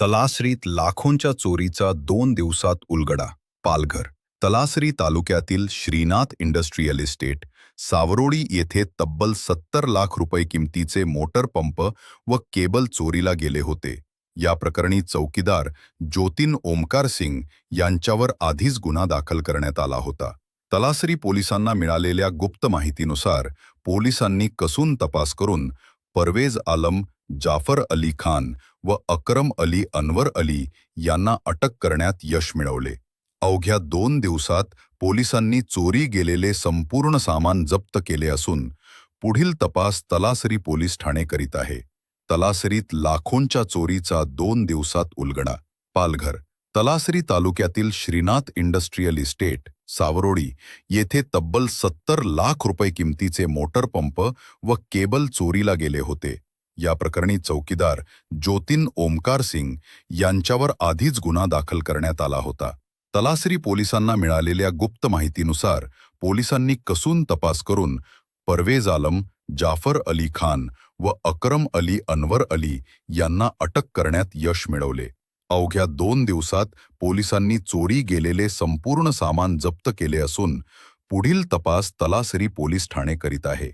तलासरीत लाखोंच्या चोरीचा दोन दिवसात उलगडा पालघर. तलासरी तालुक्यातील श्रीनाथ इंडस्ट्रीयल इस्टेट सावरोळी येथे तब्बल सत्तर लाख रुपये किमतीचे मोटर पंप व केबल चोरीला गेले होते. या प्रकरणी चौकीदार ज्योतीन ओमकार सिंग यांच्यावर आधीच गुन्हा दाखल करण्यात आला होता. तलासरी पोलिसांना मिळालेल्या गुप्त माहितीनुसार पोलिसांनी कसून तपास करून परवेज आलम जाफर अली खान व अक्रम अली अनवर अली यांना अटक करण्यात यश मिळवले. अवघ्या दोन दिवसात पोलिसांनी चोरी गेलेले संपूर्ण सामान जप्त केले असून पुढील तपास तलासरी पोलीस ठाणे करीत आहे. तलासरीत लाखोंच्या चोरीचा दोन दिवसात उलगडा. पालघर तलासरी तालुक्यातील श्रीनाथ इंडस्ट्रीयल इस्टेट सावरोडी येथे तब्बल सत्तर लाख रुपये किमतीचे मोटर पंप व केबल चोरीला गेले होते. या प्रकरणी चौकीदार ज्योतिन ओमकार सिंग यांच्यावर आधीच गुन्हा दाखल करण्यात आला होता. तलासरी पोलिसांना मिळालेल्या गुप्त माहितीनुसार पोलिसांनी कसून तपास करून परवेज आलम जाफर अली खान व अक्रम अली अनवर अली यांना अटक करण्यात यश मिळवले. अवघ्या दोन दिवसात पोलिसांनी चोरी गेलेले संपूर्ण सामान जप्त केले असून पुढील तपास तलासरी पोलीस ठाणे करीत आहे.